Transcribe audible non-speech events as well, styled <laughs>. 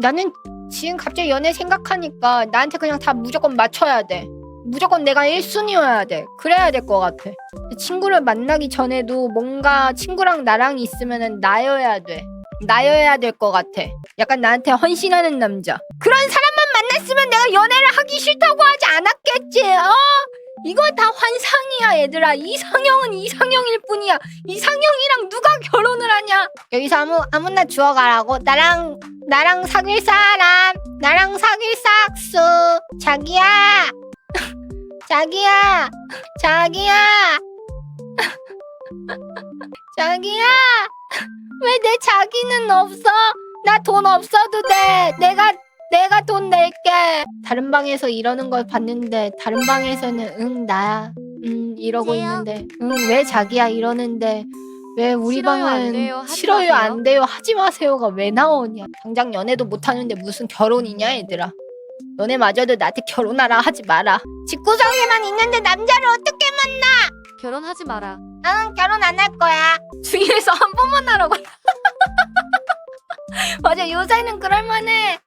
나는 지금 갑자기 연애 생각하니까 나한테 그냥 다 무조건 맞춰야 돼. 무조건 내가 1순위여야 돼. 그래야 될 것 같아. 친구를 만나기 전에도 뭔가 친구랑 나랑 있으면은 나여야 돼. 나여야 될 것 같아. 약간 나한테 헌신하는 남자. 그런 사람만 만났으면 내가 연애를 하기 싫다고 하지 않았겠지. 어? 이거 다 환상이야, 얘들아. 이상형은 이상형일 뿐이야. 이상형이랑 누가 결혼을 하냐? 여기서 아무 아무나 주워가라고. 나랑 나랑 사귈 사람, 나랑 사귈 싹수. 자기야, <laughs> 자기야, 자기야, <laughs> 자기야. 왜 내 자기는 없어? 나 돈 없어도 돼. 내가 내가 돈 낼게. 다른 방에서 이러는 걸 봤는데 다른 방에서는 응 나야. 음 이러고? 있는데 응 왜 자기야 이러는데 왜 우리 싫어요, 안 방은 돼요, 하지 싫어요 마세요. 안 돼요? 하지 마세요가 왜 나오냐? 당장 연애도 못 하는데 무슨 결혼이냐 얘들아. 너네마저도 나한테 결혼하라 하지 마라. 집구석에만 있는데 남자를 어떻게 만나? 결혼하지 마라. 응 결혼 안 할 거야. 중에서 한 번만 하라고. <laughs> 맞아 요새는 그럴만해